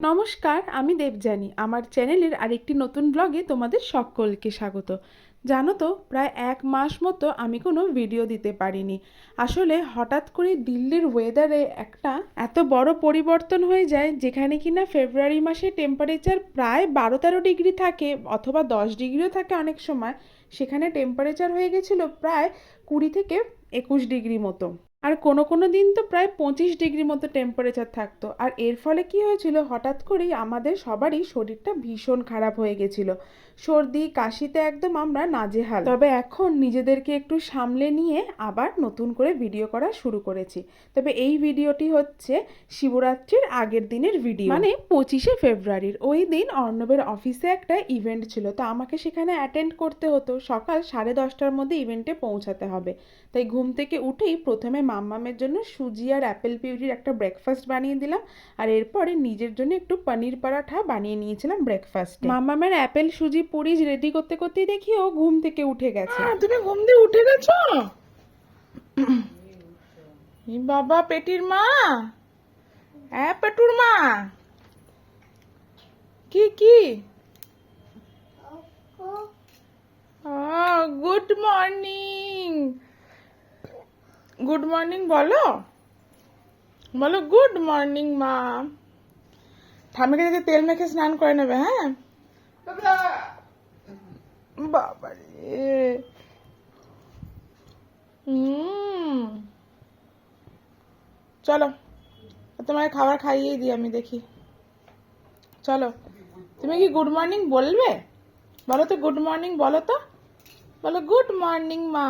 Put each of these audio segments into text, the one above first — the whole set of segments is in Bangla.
নমস্কার, আমি দেবযানী। আমার চ্যানেলের আরেকটি নতুন ব্লগে তোমাদের সকলকে স্বাগত। জানো তো, প্রায় এক মাস মতো আমি কোনো ভিডিও দিতে পারিনি। আসলে হঠাৎ করে দিল্লির ওয়েদারে একটা এত বড় পরিবর্তন হয়ে যায়, যেখানে কিনা ফেব্রুয়ারি মাসে টেম্পারেচার প্রায় বারো তেরো ডিগ্রি থাকে অথবা দশ ডিগ্রিও থাকে অনেক সময়। সেখানে টেম্পারেচার হয়ে গেছিল প্রায় কুড়ি থেকে একুশ ডিগ্রি মতো। আর কোনো কোনো দিন তো প্রায় পঁচিশ ডিগ্রি মতো টেম্পারেচার থাকতো। আর এর ফলে কি হয়েছিল? হঠাৎ করেই আমাদের সবারই শরীরটা ভীষণ খারাপ হয়ে গেছিল। সর্দি, কাশিতে একদম আমরা নাজেহাল। তবে এখন নিজেদেরকে একটু সামলে নিয়ে আবার নতুন করে ভিডিও করা শুরু করেছি। তবে এই ভিডিওটি হচ্ছে শিবরাত্রির আগের দিনের ভিডিও মানে পঁচিশে ফেব্রুয়ারির। ওই দিন অর্ণবের অফিসে একটা ইভেন্ট ছিল। তো আমাকে সেখানে অ্যাটেন্ড করতে হতো। সকাল সাড়ে দশটার মধ্যে ইভেন্টে পৌঁছাতে হবে। তাই ঘুম থেকে উঠেই প্রথমে মাম্মামের জন্য সুজি আর অ্যাপেল পিউরির একটা ব্রেকফাস্ট বানিয়ে দিলাম। আর এরপরে নিজের জন্য একটু পনির পরাঠা বানিয়ে নিয়েছিলাম ব্রেকফাস্ট মাম্মামের অ্যাপেল সুজি পুরি রেডি করতে করতেই দেখি ও ঘুম থেকে উঠে গেছে। আহ, তুমি ঘুম দিয়ে উঠে গেছো? বাবা পেটির মা! হ্যাঁ পেটুর মা! কি কি? গুড মর্নিং গুড মর্নিং বলো। বলো গুড মর্নিং মা। ঠামিকে দেখে তেল মেখে স্নান করে নেবে হ্যাঁ? বাবারে হুম চলো তোমার খাবার খাইয়ে দিই আমি দেখি। চলো তুমি কি গুড মর্নিং বলবে? বলো তো গুড মর্নিং বলো তো। বলো গুড মর্নিং মা।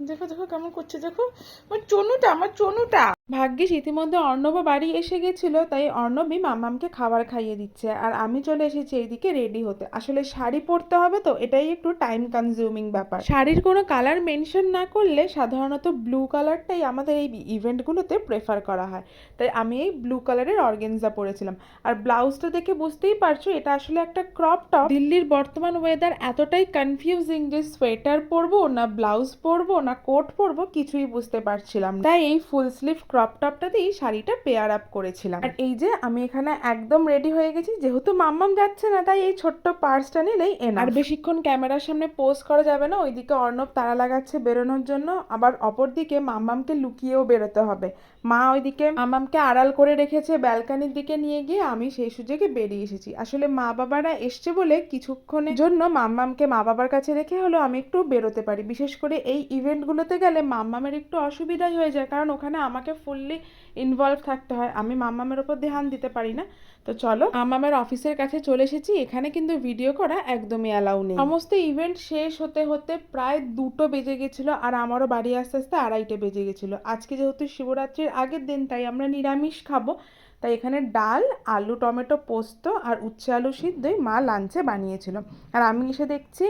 দেখো দেখো কেমন করছে দেখো। আমার চনুটা আমার চনুটা। ভাগ্যিস ইতিমধ্যে অর্ণব বাড়ি এসে গেছিল, তাই অর্ণবই মামামকে খাবার খাইয়ে দিচ্ছে। আর আমি চলে এসেছি এইদিকে রেডি হতে। আসলে শাড়ি পরতে হবে তো, এটাই একটু টাইম কনজিউমিং ব্যাপার। শাড়ির কোনো কালার মেনশন না করলে সাধারণত ব্লু কালারটাই আমাদের এই ইভেন্টগুলোতে প্রেফার করা হয়। তাই আমি এই ব্লু কালারের অর্গেনজা পরেছিলাম। আর ব্লাউজটা দেখে বুঝতেই পারছ, এটা আসলে একটা ক্রপ টপ দিল্লির বর্তমান ওয়েদার এতটাই কনফিউজিং যে সোয়েটার পরবো, না ব্লাউজ পরবো, না কোট পরবো, কিছুই বুঝতে পারছিলাম তাই এই ফুল স্লিভ ক্রপ টপটা দিয়েই শাড়িটা পেয়ার আপ করেছিলাম। আর এই যে আমি এখানে একদম রেডি হয়ে গেছি, যেহেতু মাম্মাম যাচ্ছে না, তাই এই ছোট্ট পার্সটা নিলেই এনা আর বেশিক্ষণ ক্যামেরার সামনে পোস্ট করা যাবে না, ওইদিকে অর্ণব তারা লাগাচ্ছে বেরোনোর জন্য, আবার অপরদিকে মাম্মামকে লুকিয়েও বেরোতে হবে। মা ওইদিকে আমামকে আড়াল করে রেখেছে ব্যালকানির দিকে নিয়ে গিয়ে আমি সেই সুযোগে বেরিয়ে এসেছি। আসলে মা বাবারা এসছে বলে কিছুক্ষণের জন্য মাম্মামকে মা বাবার কাছে রেখে হলো আমি একটু বেরোতে পারি। বিশেষ করে এই ইভেন্টগুলোতে গেলে মাম্মামের একটু অসুবিধাই হয়ে যায়, কারণ ওখানে আমাকে ফুললি ইনভলভ থাকতে হয়। আমি মাম্মামের ওপর ধ্যান দিতে পারি না। তো চলো মাম্মামের অফিসের কাছে চলে এসেছি। এখানে কিন্তু ভিডিও করা একদমই অ্যালাউ নেই। সমস্ত ইভেন্ট শেষ হতে হতে প্রায় দুটো বেজে গেছিল আর আমারও বাড়ি আসতে আসতে আড়াইটে বেজে গেছিল। আজকে যেহেতু শিবরাত্রির আগের দিন, তাই আমরা নিরামিষ খাব। তাই এখানে ডাল, আলু, টমেটো পোস্ত আর উচ্ছে আলু সিদ্ধই মা লাঞ্চে বানিয়েছিল। আর আমি এসে দেখছি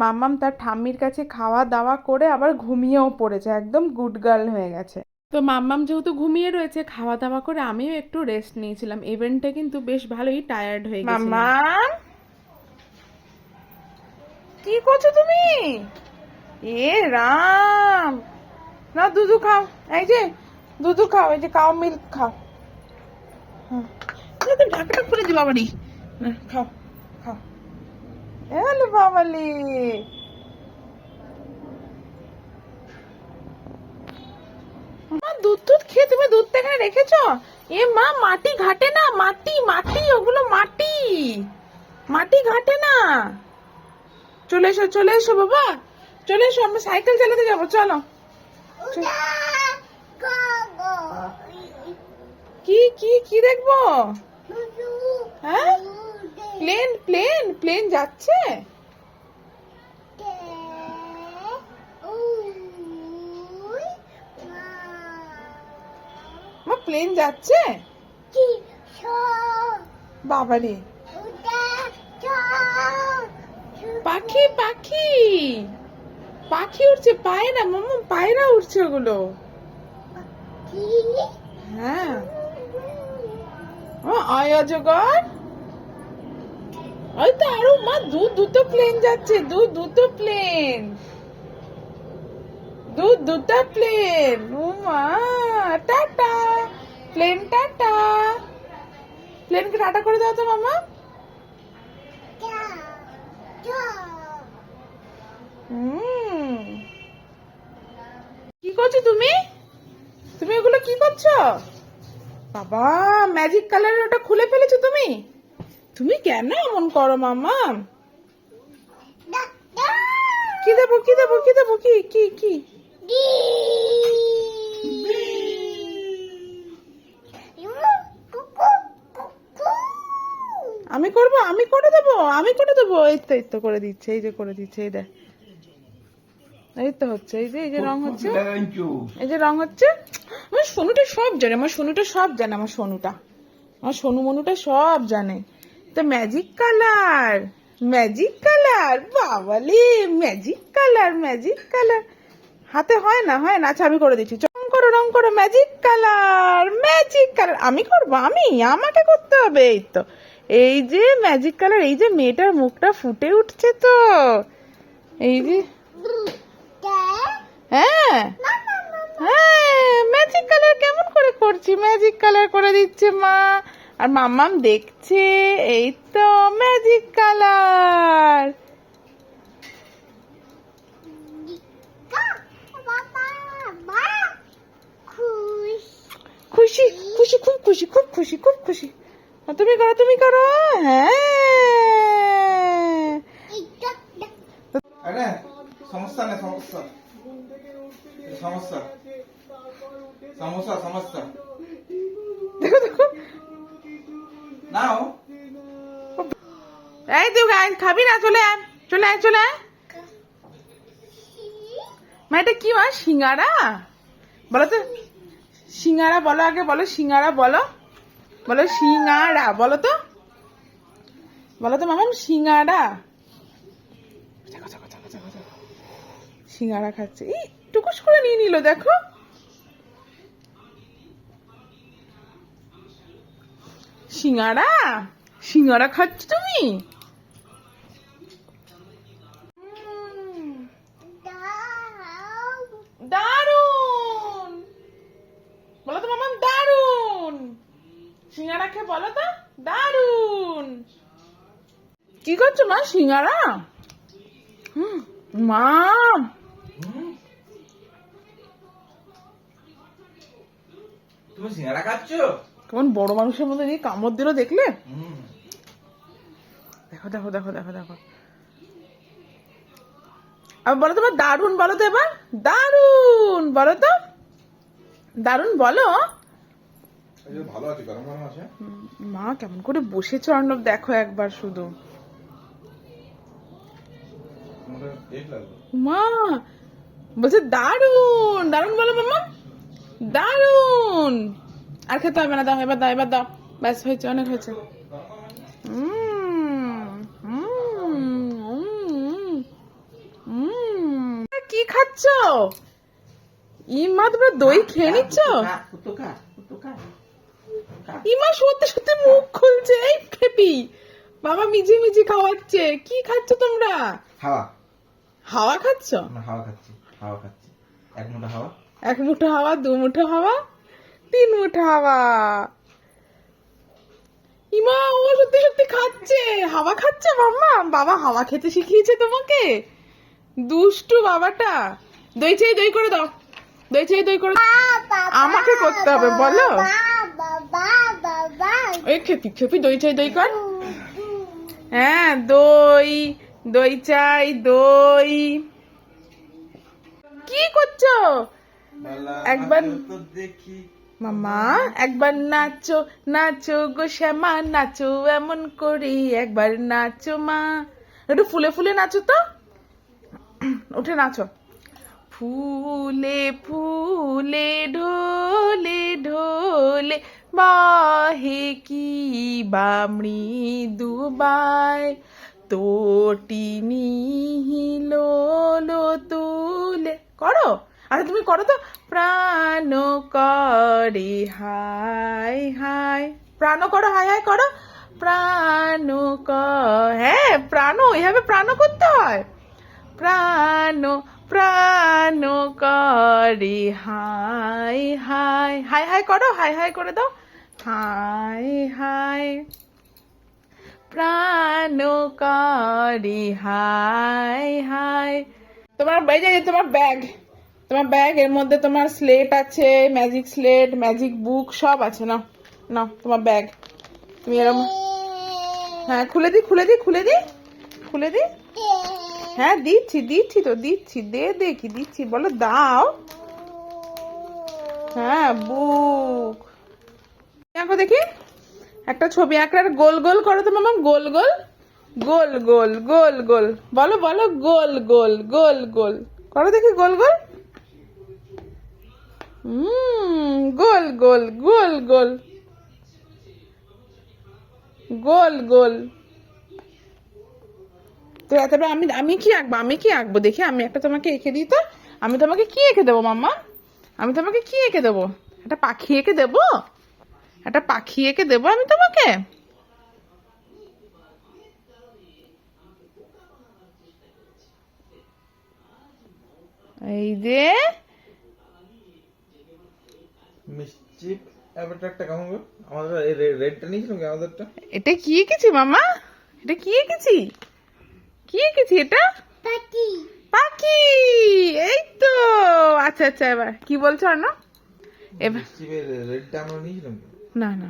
মাম্মাম তার ঠাম্মির কাছে খাওয়া দাওয়া করে আবার ঘুমিয়েও পড়েছে। একদম গুড গার্ল হয়ে গেছে। তো মাম্মাম যেহেতু ঘুমিয়ে রয়েছে খাওয়া দাওয়া করে আমিও একটু রেস্ট নিয়েছিলাম। ইভেন্টে কিন্তু বেশ ভালোই টায়ার্ড হয়ে গেছে মামা কি করছ তুমি? এ রাম! না দুধু খাও। এই যে দুধু খাও এই যে কাউ মিল্ক খাও। হ্যাঁ এই তো ঢাকাটা খুলে দি বাবারি না, খাও খাও। এলো বাবালি। দুধ দুধ খেয়ে তুমি দুধটা এখানে রেখেছো? এ মা, মাটি ঘাটে না, মাটি মাটি, ওগুলো মাটি। মাটি ঘাটে না। চলে এসো চলে এসো বাবা। চলে এসো, আমরা সাইকেল চালাতে যাব চলো। কি কি কি দেখব? হ্যাঁ? প্লেন প্লেন প্লেন যাচ্ছে? প্লেন যাচ্ছে? বাবারে পাখি পাখি। পাখি উঠছে পায়রা মামা পায়রা উঠছে ওগুলো। হ্যাঁ। আয় অজগর ওই তো আরও মা দু দুটো প্লেন যাচ্ছে দু দুটো প্লেন দু দুটো প্লেন ও মা টাটা। প্লেন টাটা প্লেনকে টাটা করে দাও তো মামা। কি করছ তুমি? তুমি এগুলো কি করছ? বাবা ম্যাজিক কালারের ওটা খুলে ফেলেছো তুমি? তুমি কেন এমন করো মামা? কি দেবো কি দেবো কি দেবো কি কি কি? করব? আমি করে দেবো? আমি করে দেবো? এই তো এই তো করে দিচ্ছে এই যে করে দিচ্ছে এই দেখ। এই তো হচ্ছে এই যে এই যে রং হচ্ছে। এই যে রং হচ্ছে। আমার সোনুটা সব জানে আমার সোনুটা সব জানে আমার সোনুটা। আমার সোনু মনুটা সব জানে। তো ম্যাজিক কালার ম্যাজিক কালার বাবালে ম্যাজিক কালার ম্যাজিক কালার হাতে হয় না হয় না। আচ্ছা আমি করে দিচ্ছি। রং করো রং করো ম্যাজিক কালার ম্যাজিক কালার আমি করব? আমি? আমাকে করতে হবে এই তো। এই যে ম্যাজিক কালার এই যে মেয়েটার মুখটা ফুটে উঠছে তো। এই যে। হ্যাঁ। হ্যাঁ ম্যাজিক কালার কেমন করে করছি? ম্যাজিক কালার করে দিচ্ছে মা। আর মাম্মাম দেখছে, এই তো ম্যাজিক কালার খুশি খুশি, খুব খুশি খুব খুশি খুব খুশি। তুমি করো তুমি করো হ্যাঁ। সমস্যা নেই সমস্যা। সমস্যা। সমস্যা সমস্যা। দেখো দেখো। নাও। এই তুই খাবি না চলে আয় চলে আয় চলে আয়। মা এটা কি মা সিঙ্গারা? বলো তো। সিঙ্গারা বলো আগে বলো সিঙ্গারা বলো। বলো সিঙ্গারা, বলো তো। বলো তো মামাম সিঙাড়া। সিঙ্গারা খাচ্ছে। এই, টুকুস করে নিয়ে নিল, দেখো। সিঙ্গারা? সিঙাড়া খাচ্ছ তুমি উম, দারুণ বলো তো মামা দারুণ সিঙ্গারা খেয়ে বলো তো দারুণ কি করছ মা সিঙ্গারা? মা। তুমি সিঙ্গারা খাচ্ছ? কেমন বড় মানুষের মধ্যে দিয়ে কামড় দিল দেখলে? দেখো দেখো দেখো দেখো দেখো। বলো তোমার দারুণ বলো তো এবার। দারুণ বলো তো। দারুণ বলো। ভালো আছে গরম গরম আছে? মা কেমন করে বসেছে অর্ণব? দেখো একবার শুধু। মা বলছে দারুণ দারুণ বলো মামা দারুণ আর খেতে হবে না দাও এবার দাও এবার দাও ব্যাস হয়েছে অনেক হয়েছে। কি খাচ্ছ ইমা তোমরা দই খেয়ে নিচ্ছ ইমা সত্যি সত্যি মুখ খুলছে এই খেপি বাবা মিজি মিজি খাওয়াচ্ছে কি খাচ্ছ তোমরা হাওয়া হাওয়া খাচ্ছ? হাওয়া খাচ্ছি হাওয়া খাচ্ছি। এক মুঠো হাওয়া? এক মুঠো হাওয়া দু মুঠো হাওয়া তিন মুঠো হাওয়া। ইমা ও সত্যি সত্যি খাচ্ছে। হাওয়া খাচ্ছে মাম্মা? বাবা হাওয়া খেতে শিখিয়েছে তোমাকে। দুষ্টু বাবাটা। দই চাই দই করে দাও। দই চাই দই করে আমাকে করতে হবে বলো। ওই খেপি খেপি দই চাই দই কর। হ্যাঁ দই। দই চাই দই। কি করছ? একবার- দেখি। মামা একবার নাচো নাচো গো শ্যামা নাচো এমন করি একবার নাচো মা। একটু ফুলে ফুলে নাচো তো। উঠে নাচো। ফুলে ফুলে ঢোলে ঢোলে বাহে কি বা মৃদুবাই তোটিনি হিলো তুলে করো? আরে তুমি করো তো? প্রাণ করে হাই হাই প্রাণ করো হাই হাই করো। প্রাণ ক হ্যাঁ প্রাণ এইভাবে প্রাণ করতে হয়। প্রাণ প্রাণ করে হাই হাই হাই হাই করো হাই হাই করে দাও। হাই হাই প্রাণ করে হাই হাই। তোমার যে তোমার ব্যাগ তোমার ব্যাগ এর মধ্যে তোমার স্লেট আছে ম্যাজিক স্লেট ম্যাজিক বুক সব আছে না না তোমার ব্যাগ তুমি এরকম হ্যাঁ খুলে দি খুলে দি খুলে দি খুলে দি। হ্যাঁ দিচ্ছি দিচ্ছি তো, দিচ্ছি, দে দে কি দিচ্ছি, বলো, দাও। হ্যাঁ বুক দেখো দেখি? একটা ছবি আঁকড়ার, গোল গোল করো তো মামা গোল গোল গোল গোল গোল গোল। বলো বলো, গোল গোল গোল গোল। করো দেখি, গোল গোল। গোল গোল গোল গোল। গোল গোল। তো তারপরে আমি আমি কি আঁকবো? আমি কি আঁকবো? দেখি, আমি একটা তোমাকে এঁকে দিই তো। আমি তোমাকে কি এঁকে দেবো, মাম্মা? আমি তোমাকে কি এঁকে দেবো? একটা পাখি এঁকে দেবো? একটা পাখি এঁকে দেবো আমি তোমাকে? এই যে মিষ্টি কেমন গো? আমাদের রেডটা নিয়েছিলাম কি আমাদেরটা? এটা কি এঁকেছি মামা? এটা কি এঁকেছি? কি এঁকেছি এটা? পাখি। এই তো আচ্ছা আচ্ছা এবার কি বলছো অর্ণ এবার রেডটা আমরা নিয়েছিলাম? না না।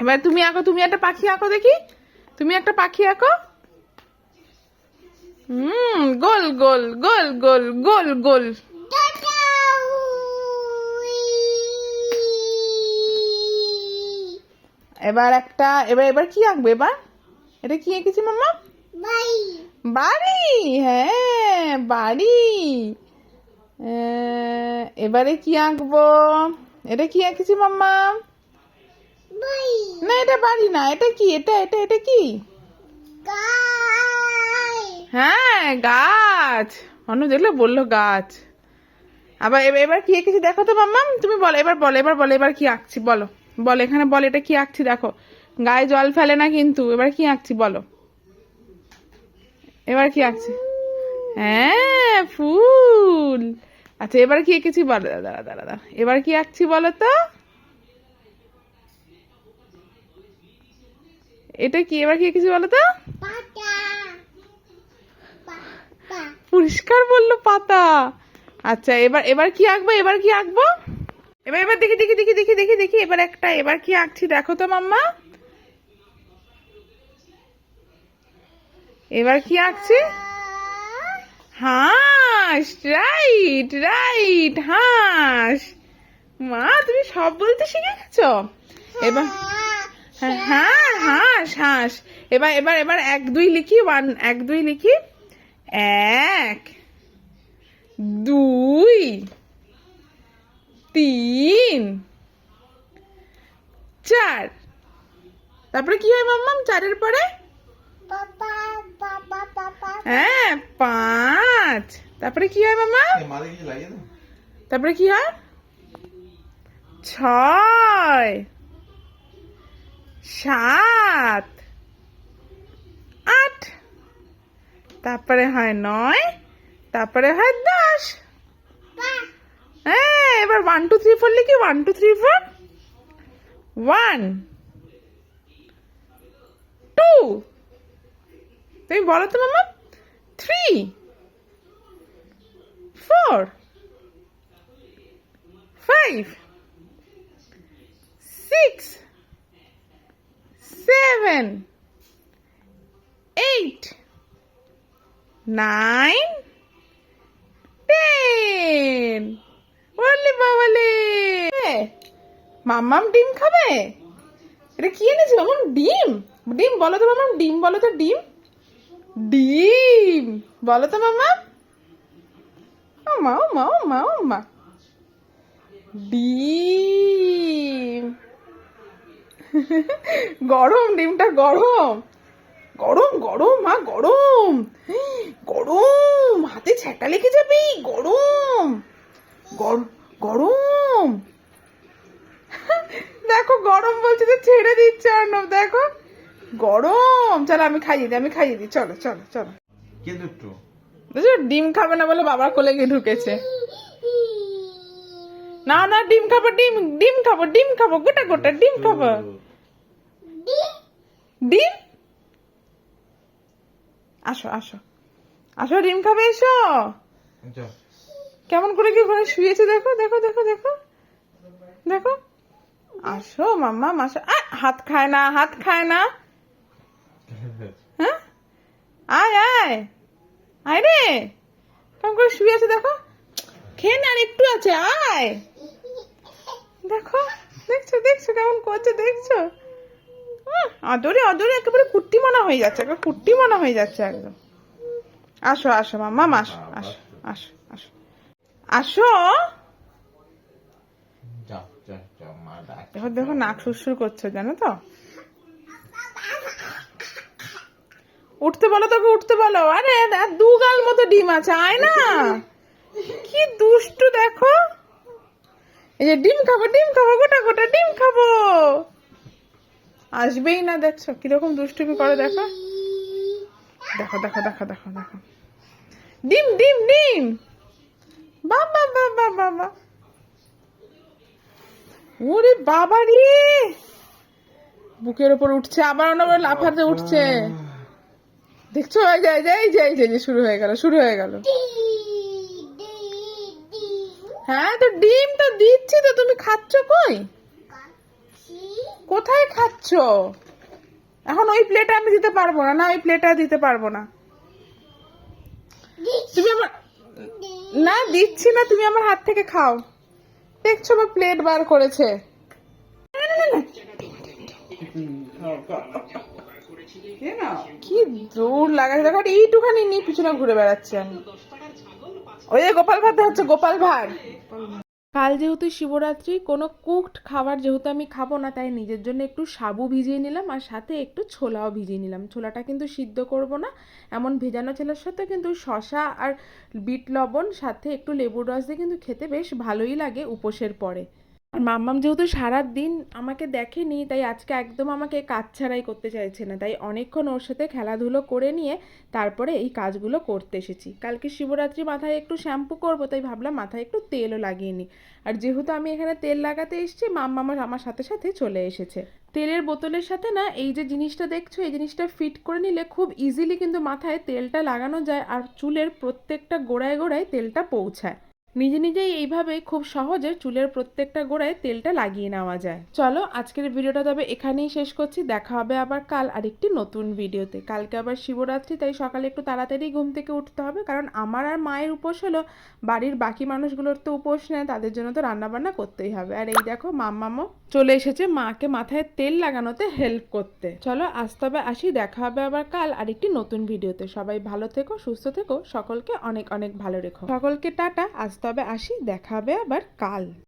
এবার তুমি আঁকো, তুমি একটা পাখি আঁকো দেখি। তুমি একটা পাখি আঁকো। হুম, গোল গোল গোল গোল গোল গোল। এবার একটা, এবার এবার কি আঁকবে এবার? এটা কি এঁকেছি মাম্মা? বাড়ি। হ্যাঁ বাড়ি। এবারে কি আঁকবো? এটা কি আঁকেছি মাম্মা? না এটা বাড়ি না এটা কি? এটা এটা এটা কি? হ্যাঁ গাছ। অন্য দেখলে বলল গাছ। আবার এবার এবার কি এঁকেছি দেখো তো মাম্মা? তুমি বলো এবার বলো এবার বলো এবার কি আঁকছি বলো। বলো এখানে বলো এটা কি আঁকছি দেখো। গায়ে জল ফেলে না কিন্তু এবার কি আঁকছি বলো। এবার কি আঁকছি? হ্যাঁ ফুল। আচ্ছা এবার কি এঁকেছি বলো? দাঁড়া দাঁড়া দাঁড়া। এবার কি আঁকছি বলো তো? এটা কি? এবার কি এঁকেছি বলো তো? পরিষ্কার বলল পাতা। আচ্ছা এবার এবার কি আঁকবো? এবার কি আঁকবো? এবার এবার দেখি দেখি দেখি দেখি দেখি দেখি। এবার একটা এবার কি আঁকছি? দেখো তো মাম্মা। এবার কি আঁকছি? হাঁস রাইট রাইট হাঁস। মা তুমি সব বলতে শিখে গেছো? এবার হ্যাঁ হ্যাঁ হাঁস হাঁস। এবার এবার এবার এক দুই লিখি ওয়ান এক দুই লিখি। এক দুই তিন চার। তারপরে কি হয় মাম্মাম চারের পরে? হ্যাঁ পাঁচ। তারপরে কি হয় মামা? তারপরে কি হয়? ছয় সাত আট তারপরে হয় নয় তারপরে হয় দশ। হ্যাঁ এবার ওয়ান টু থ্রি ফোর লিখি one two three four one two তুমি বলো তো মামা three four five, six, seven, eight, nine, ten. বললি বাবালে মাম্মাম ডিম খাবে? এটা কি এনেছি মামাম ডিম? ডিম বলো তো মামাম ডিম বলো তো ডিম। ডিম। বলো তো মামা মা মা মা মা ডিম গরম, ডিমটা গরম। গরম গরম, মা, গরম। গরম। হাতে ছ্যাঁকা লেগে যাবে, গরম। গর- গরম। দেখো, গরম বলছে তো ছেড়ে দিচ্ছে অর্ণব, দেখো। গরম। চলো, আমি খাইয়ে দিই, আমি খাইয়ে দিই। চলো চলো চলো। কিন্তু একটু অথচ ডিম খাবে না বলে বাবার কোলে গিয়ে ঢুকেছে। না না ডিম খাব ডিম ডিম খাব ডিম খাব গোটা গোটা ডিম খাব। ডিম? আসো আসো। আসো ডিম খাবে এসো। কেমন করে কি ঘরে শুয়েছে দেখো দেখো দেখো দেখো। দেখো। আসো মাম্মা মাসা। হাত খায় না হাত খায় না। হ্যাঁ? আয় আয়। আয় রে। কেমন করে শুয়ে আছে দেখো। খেয়ে না আর একটু আছে আয়। দেখো দেখছ দেখছ কেমন করছে দেখছ। আদরে আদরে একেবারে কুট্টি মনা হয়ে যাচ্ছে একেবারে কুট্টি মনা হয়ে যাচ্ছে একদম। আসো আসো মাম্মা আসো আসো আসো আসো। আসো। দেখো দেখো নাক সুরসুর করছে জানো তো? উঠতে বলো তোকে, উঠতে বলো। আরে দু গাল মতো ডিম আছে, আয় না। কি দুষ্টু, দেখো। এই যে ডিম খাব ডিম খাব, গোটা গোটা ডিম খাব। আসবেই না, দেখছ, কীরকম দুষ্টুমি করে, দেখো। দেখো দেখো দেখো দেখো দেখো। ডিম ডিম ডিম। বাবা বাবা বাবা ওরে বাবা রে বুকের ওপর উঠছে, আবার অনবর লাফাতে উঠছে। দেখছ? এই যে এই যে এই যে যে শুরু হয়ে গেল শুরু হয়ে গেল। হ্যাঁ তো ডিম তো দিচ্ছি তো তুমি খাচ্ছ কই? কোথায় খাচ্ছ? এখন ওই প্লেটে আমি দিতে পারব না না ওই প্লেটে দিতে পারব না। তুমি আমার না দিচ্ছি না তুমি আমার হাত থেকে খাও। দেখছ বা প্লেট বার করেছে। কি দূর লাগাচ্ছে? দেখো এইটুখানি নিয়ে পিছনে ঘুরে বেড়াচ্ছি আমি। ওই যে গোপাল ভাত হচ্ছে গোপাল ভাত কাল যেহেতু শিবরাত্রি কোনো কুকড খাবার যেহেতু আমি খাব না তাই নিজের জন্য একটু সাবু ভিজিয়ে নিলাম আর সাথে একটু ছোলাও ভিজিয়ে নিলাম। ছোলাটা কিন্তু সিদ্ধ করব না এমন ভেজানো ছোলার সাথে কিন্তু শশা আর বিট লবণ সাথে একটু লেবুর রস দিয়ে কিন্তু খেতে বেশ ভালোই লাগে উপোসের পরে। আর মাম্মাম যেহেতু সারা দিন আমাকে দেখেনি, তাই আজকে একদম আমাকে কাজ ছাড়াই করতে চাইছে না। তাই অনেকক্ষণ ওর সাথে খেলাধুলো করে নিয়ে তারপরে এই কাজগুলো করতে এসেছি। কালকে শিবরাত্রি মাথায় একটু শ্যাম্পু করব, তাই ভাবলাম মাথায় একটু তেলও লাগিয়ে নিই। আর যেহেতু আমি এখানে তেল লাগাতে এসেছি মাম্মা আমার আমার সাথে সাথে চলে এসেছে। তেলের বোতলের সাথে না, এই যে জিনিসটা দেখছ, এই জিনিসটা ফিট করে নিলে খুব ইজিলি কিন্তু মাথায় তেলটা লাগানো যায় আর চুলের প্রত্যেকটা গোড়ায় গোড়ায় তেলটা পৌঁছায়। নিজে নিজেই এইভাবে খুব সহজে চুলের প্রত্যেকটা গোড়ায় তেলটা লাগিয়ে নেওয়া যায়। চলো আজকের ভিডিওটা তবে এখানেই শেষ করছি। দেখা হবে আবার কাল আরেকটি নতুন ভিডিওতে। কালকে আবার শিবরাত্রি, তাই সকালে একটু তাড়াতাড়ি ঘুম থেকে উঠতে হবে। কারণ আমার আর মায়ের উপোস হলো, বাড়ির বাকি মানুষগুলোর তো উপোস নেয় তাদের জন্য তো রান্নাবান্না করতেই হবে। আর এই দেখো মাম্মামও চলে এসেছে মাকে মাথায় তেল লাগানোতে হেল্প করতে। চলো আজ তবে আসি, দেখা হবে আবার কাল আরেকটি নতুন ভিডিওতে। সবাই ভালো থেকো, সুস্থ থেকো, সকলকে অনেক অনেক ভালো রেখো। সকলকে টাটা আজ তবে আসি দেখা হবে আবার কাল।